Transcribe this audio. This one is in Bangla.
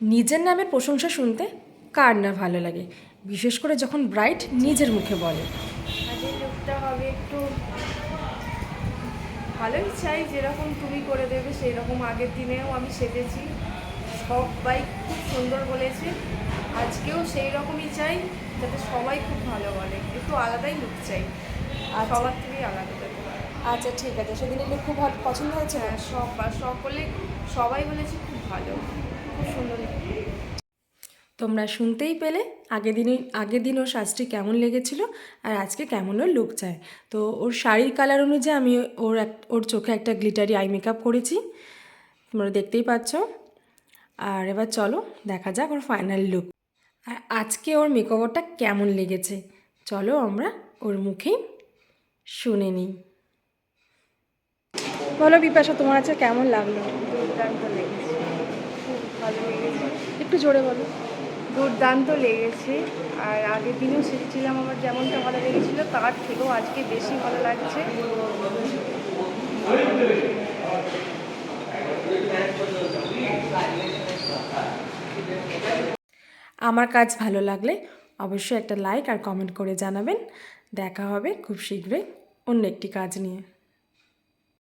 নিজের নামের প্রশংসা শুনতে কার না ভালো লাগে? বিশেষ করে যখন ব্রাইট নিজের মুখে বলে। লুকটা হবে একটু ভালোই চাই যেরকম তুমি করে দেবে সেই রকম আগের দিনেও আমি সেজেছি। বাইক খুব সুন্দর বলেছে। আজকেও সেই রকমই চাই যাতে সবাই খুব ভালো বলে। একটু আলাদাই লুক চাই। আচ্ছা। সবার থেকেই আলাদা। আচ্ছা ঠিক আছে। সেদিন এগুলো খুব ভালো পছন্দ হয়েছে? হ্যাঁ সব সকলে সবাই বলেছে খুব ভালো। খুব সুন্দর তোমরা শুনতেই পেলে আগের দিনই আগের দিন ওর সাজটি কেমন লেগেছিল আর আজকে কেমন ওর লুক চায়। তো ওর শাড়ির কালার অনুযায়ী আমি ওর এক ওর চোখে একটা গ্লিটারি আই মেকআপ করেছি। তোমরা দেখতেই পাচ্ছ। আর এবার চলো দেখা যাক ওর ফাইনাল লুক আর আজকে ওর মেকওভারটা কেমন লেগেছে? চলো আমরা ওর মুখেই শুনে নিই। বলো বিপাশা তোমার আছে কেমন লাগল? দুর্দান্ত লেগেছে। ভালো লেগেছে। একটু জোরে বলো। দুর্দান্ত লেগেছে। আর আগের দিনেও সেজেছিলাম আমার যেমনটা ভালো লেগেছিল তার থেকেও আজকে বেশি ভালো লাগছে। আমার কাজ ভালো লাগলে অবশ্যই একটা লাইক আর কমেন্ট করে জানাবেন। দেখা হবে খুব শীঘ্রই অন্য একটি কাজ নিয়ে।